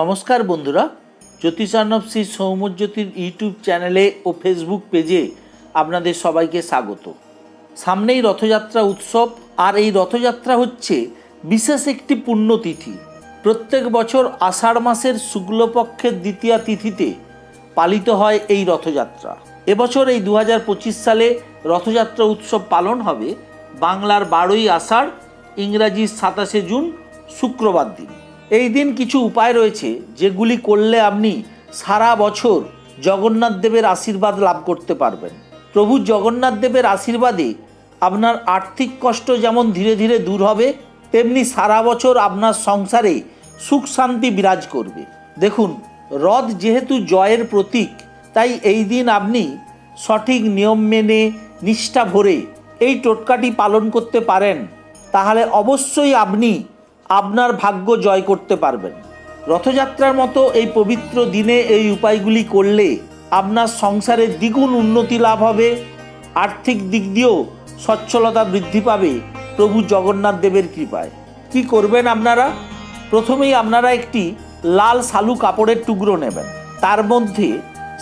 নমস্কার বন্ধুরা, জ্যোতিষার্ণব শ্রী সৌম্যজ্যোতির ইউটিউব চ্যানেলে ও ফেসবুক পেজে আপনাদের সবাইকে স্বাগত। সামনেই রথযাত্রা উৎসব, আর এই রথযাত্রা হচ্ছে বিশেষ একটি পুণ্যতিথি। প্রত্যেক বছর আষাঢ় মাসের শুক্লপক্ষের দ্বিতীয়া তিথিতে পালিত হয় এই রথযাত্রা। এবছর এই দু হাজার পঁচিশ সালে রথযাত্রা উৎসব পালন হবে বাংলার বারোই আষাঢ়, ইংরাজির সাতাশে জুন, শুক্রবার দিন। এই দিন কিছু উপায় রয়েছে যেগুলি করলে আপনি সারা বছর জগন্নাথ দেবের আশীর্বাদ লাভ করতে পারবেন। প্রভু জগন্নাথ দেবের আশীর্বাদে আপনার আর্থিক কষ্ট যেমন ধীরে ধীরে দূর হবে, তেমনি সারা বছর আপনার সংসারে সুখ শান্তি বিরাজ করবে। দেখুন, রথ যেহেতু জয়ের প্রতীক, তাই এই দিন আপনি সঠিক নিয়ম মেনে, নিষ্ঠা ভরে এই টোটকাটি পালন করতে পারেন। তাহলে অবশ্যই আপনি আপনার ভাগ্য জয় করতে পারবেন। রথযাত্রার মতো এই পবিত্র দিনে এই উপায়গুলি করলে আপনার সংসারে দ্বিগুণ উন্নতি লাভ হবে। আর্থিক দিক দিয়েও সচ্ছলতা বৃদ্ধি পাবে প্রভু জগন্নাথ দেবের কৃপায়। কি করবেন আপনারা? প্রথমেই আপনারা একটি লাল শালু কাপড়ের টুকরো নেবেন। তার মধ্যে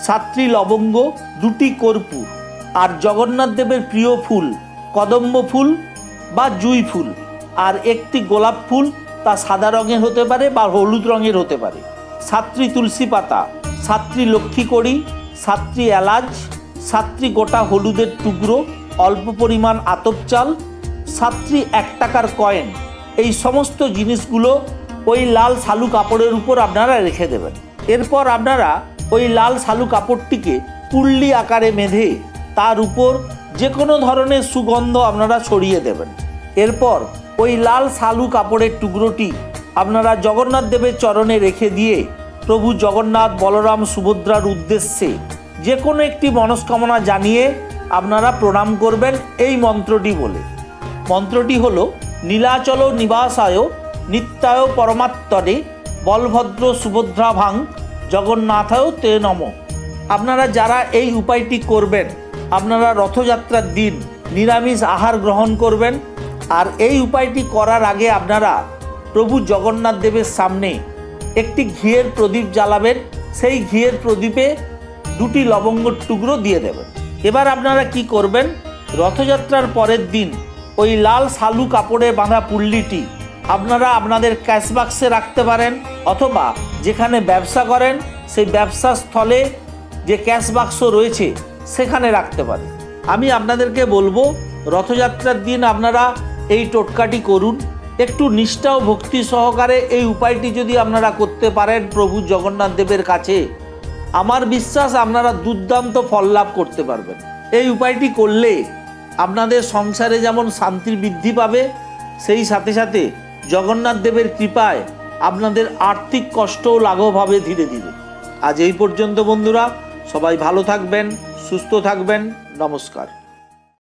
সাতটি লবঙ্গ, দুটি কর্পূর আর জগন্নাথ দেবের প্রিয় ফুল কদম্ব ফুল বা জুই ফুল। আর একটি গোলাপ ফুল তা সাদা রঙের হতে পারে বা হলুদ রঙের হতে পারে। সাতটি তুলসী পাতা সাতটি লক্ষ্মী কড়ি সাতটি এলাচ সাতটি গোটা হলুদের টুকরো, অল্প পরিমাণ আতপ চাল সাতটি এক টাকার কয়েন, এই সমস্ত জিনিসগুলো ওই লাল শালু কাপড়ের উপর আপনারা রেখে দেবেন। এরপর আপনারা ওই লাল শালু কাপড়টিকে পুল্লি আকারে বেঁধে তার উপর যে কোনো ধরনের সুগন্ধ আপনারা ছড়িয়ে দেবেন। এরপর ওই লাল শালু কাপড়ের টুকরোটি আপনারা জগন্নাথ দেবের চরণে রেখে দিয়ে প্রভু জগন্নাথ বলরাম সুভদ্রার উদ্দেশ্যে যে কোনো একটি মনস্কামনা জানিয়ে আপনারা প্রণাম করবেন এই মন্ত্রটি বলে। মন্ত্রটি হল, নীলাচল নিবাসায় নিত্যায় পরমাত্তরে বলভদ্র সুভদ্রা ভাং জগন্নাথায় তে নম। আপনারা যারা এই উপায়টি করবেন, আপনারা রথযাত্রার দিন নিরামিষ আহার গ্রহণ করবেন আর এই উপায়টি করার আগে আপনারা প্রভু জগন্নাথ দেবের সামনে একটি ঘিয়ের প্রদীপ জ্বালাবেন। সেই ঘিয়ের প্রদীপে দুটি লবঙ্গর টুকরো দিয়ে দেবেন। এবার আপনারা কি করবেন? রথযাত্রার পরের দিন ওই লাল শালু কাপড়ে বাঁধা পুল্লিটি আপনারা আপনাদের ক্যাশ বাক্সে রাখতে পারেন অথবা যেখানে ব্যবসা করেন, সেই ব্যবসা স্থলে যে ক্যাশ বাক্স রয়েছে, সেখানে রাখতে পারেন। আমি আপনাদেরকে বলব, রথযাত্রার দিন আপনারা এই টোটকাটি করুন। একটু নিষ্ঠা ও ভক্তি সহকারে এই উপায়টি যদি আপনারা করতে পারেন প্রভু জগন্নাথ দেবের কাছে, আমার বিশ্বাস আপনারা দুর্দান্ত ফল লাভ করতে পারবেন। এই উপায়টি করলে আপনাদের সংসারে যেমন শান্তির বৃদ্ধি পাবে, সেই সাথে সাথে জগন্নাথ দেবের কৃপায় আপনাদের আর্থিক কষ্টও লাঘব হবে ধীরে ধীরে। আজ এই পর্যন্ত বন্ধুরা, সবাই ভালো থাকবেন, সুস্থ থাকবেন, নমস্কার।